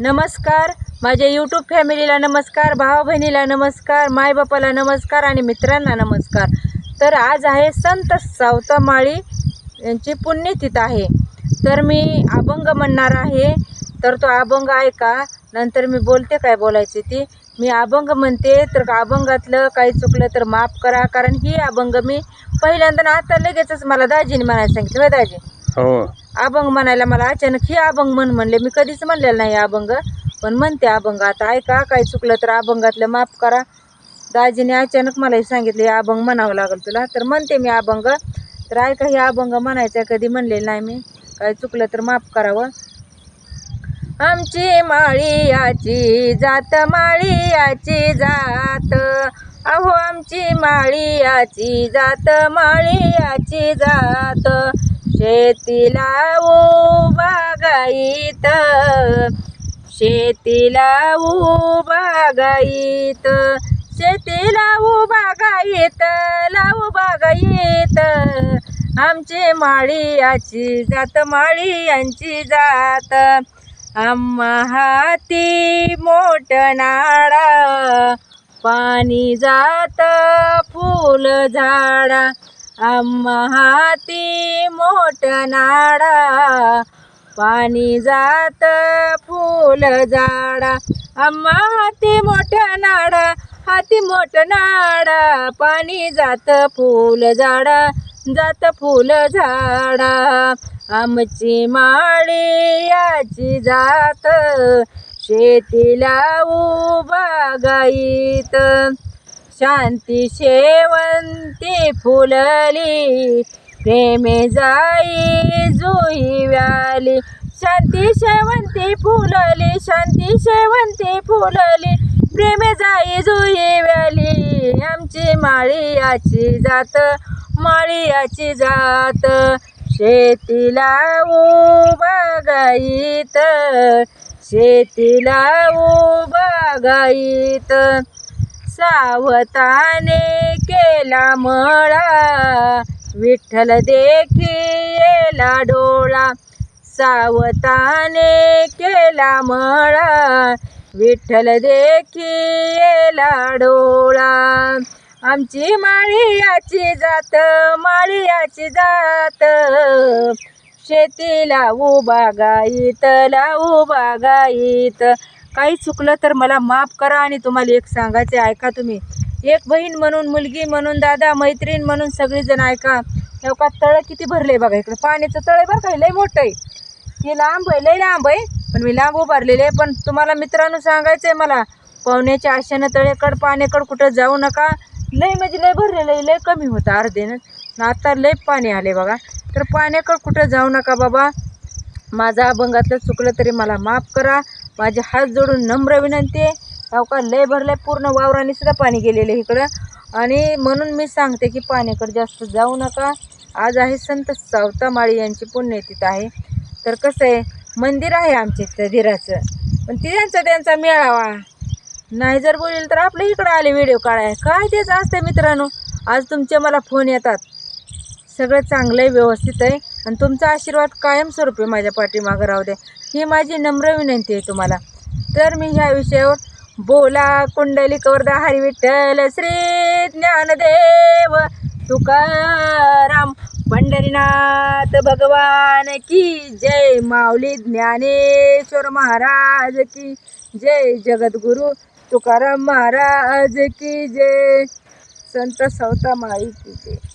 नमस्कार. माझ्या यूट्यूब फॅमिलीला नमस्कार भावा बहिणीला नमस्कार मायबापाला नमस्कार आणि मित्रांना नमस्कार. तर आज आहे संत सावतामाळी यांची पुण्यतिथी आहे. तर मी अभंग म्हणणार आहे. तर तो अभंग ऐका नंतर मी बोलते काय बोलायची ती. मी अभंग म्हणते तर अभंगातलं काही चुकलं तर माफ करा. कारण ही अभंग मी पहिल्यांदा ना आता लगेचच मला दाजीने म्हणायला सांगितलं दाजी? हो. अभंग म्हणायला मला अचानक हे अभंग म्हण म्हणले. मी कधीच म्हणलेलं नाही अभंग. पण म्हणते अभंग. आता ऐका काय चुकलं तर अभंगातलं माफ करा. दाजीने अचानक मला हे सांगितलं हे अभंग म्हणावं लागेल तुला. तर म्हणते मी अभंग. तर ऐका हे अभंग म्हणायचं कधी म्हणलेलं नाही मी. काय चुकलं तर माफ करावं. आमची माळी याची जात माळी याची जात. अहो आमची माळी याची जात माळी याची जात. शेतीला बागाईत शेतीला उभा बागाईत शेतीला उभा बागाईत लावू बागाईत आमची माळी याची जात माळी यांची जात. आम्हा हाती मोठ नाडा पाणी जात फुल झाडा. आम्हा हाती मोठ नाडा पाणी जात फुल झाडा अम्मा हाती मोठ नाडा हाती मोठ नाडा. पाणी जात फुल झाडा जात फुल झाडा. आमची माळी याची जात शेतीला उभा गाईत. शांती शेवंती फुलली प्रेमे जाई जुई व्याली. शांती शेवंती फुलली शांती शेवंती फुलली. प्रेमे जाई जुई व्याली. आमची माळियाची जात माळियाची जात. शेतीला उभा शेतीला उभा सावताने केला मळा विठ्ठल देखीला डोळा सावताने केला मळा. विठ्ठल देखीला डोळा. आमची माळियाची जात माळियाची जात. शेतीला उभा गाईत लावू बागाईत काही चुकलं तर मला माफ करा आणि तुम्हाला एक सांगायचे ऐका तुम्ही. एक बहीण म्हणून मुलगी म्हणून दादा मैत्रीण म्हणून सगळीजण ऐका. हे का तळं किती भरले बघा इकडं. पाण्याचं तळ आहे बरं का लय मोठं आहे. की लांब आहे लय लांब आहे पण मी लांब उभारलेले आहे. पण तुम्हाला मित्रांनो सांगायचं आहे मला पाहुण्याच्या आशेनं तळेकड पाण्याकड कुठं जाऊ नका. लय म्हणजे लय भरलेलं आहे लय कमी होतं अर्धेनं. आता लय पाणी आले बघा. तर पाण्याकड कुठं जाऊ नका बाबा. माझा अभंगातलं चुकलं तरी मला माफ करा. माझे हात जोडून नम्र विनंती आहे. सावकार का लय भरलंय पूर्ण वावराने सुद्धा पाणी गेलेलं आहे इकडं. आणि म्हणून मी सांगते की पाण्याकडे जास्त जाऊ नका. आज आहे संत सावता माळी यांची पुण्यतिथी आहे. तर कसं आहे मंदिर आहे आमच्या इथं धीराचं पण ते त्यांचा त्यांचा मेळावा. नाही जर बोलेल तर आपल्या इकडं आले व्हिडिओ काढाय काय तेच असते मित्रांनो. आज तुमचे मला फोन येतात. सगळं चांगलं आहे व्यवस्थित आहे. आणि तुमचा आशीर्वाद कायमस्वरूपी माझ्या पाठीमागं राहू द्या. ही माझी नम्र विनंती आहे तुम्हाला. तर मी ह्या विषयावर बोला कुंडली कवरदा हरी विठ्ठल श्री ज्ञानदेव तुकाराम पंढरीनाथ भगवान की जय माऊली ज्ञानेश्वर महाराज की जय जगद्गुरु तुकाराम महाराज की जय. संत सवता माई की जय.